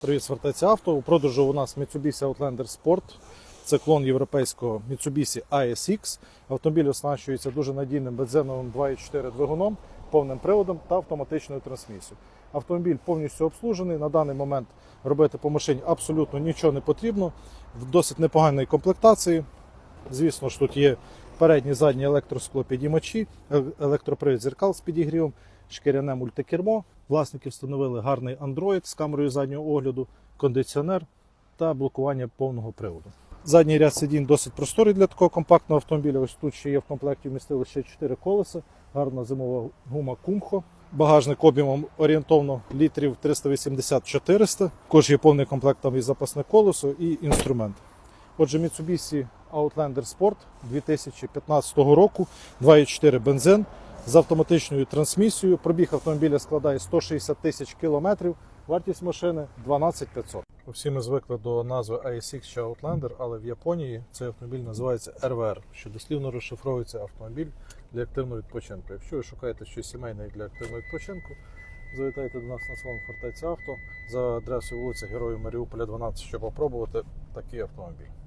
Привіт, звертається авто. У продажу у нас Mitsubishi Outlander Sport. Це клон європейського Mitsubishi ASX. Автомобіль оснащується дуже надійним бензиновим 2.4 двигуном, повним приводом та автоматичною трансмісією. Автомобіль повністю обслужений. На даний момент робити по машині абсолютно нічого не потрібно. В досить непоганій комплектації. Звісно ж, тут є передні задні електросклопідіймачі, е- електропривід зеркал з підігрівом, шкіряне мультикермо. Власники встановили гарний Android з камерою заднього огляду, кондиціонер та блокування повного приводу. Задній ряд сидінь досить просторий для такого компактного автомобіля. Ось тут ще є в комплекті вмістили ще 4 колеса, гарна зимова гума Кумхо. Багажник об'ємом орієнтовно літрів 380-400. Також є повний комплект там і запасне колесо, і інструмент. Отже, Mitsubishi Outlander Sport 2015 року, 2.4 бензин з автоматичною трансмісією. Пробіг автомобіля складає 160 тисяч кілометрів. Вартість машини 12 500. Всі ми звикли до назви ASX чи Outlander, але в Японії цей автомобіль називається RVR, що дослівно розшифровується автомобіль для активного відпочинку. Якщо ви шукаєте щось сімейне для активного відпочинку, завітайте до нас на салон Фортеця Авто за адресою вулиця Героїв Маріуполя 12, щоб опробувати такий автомобіль.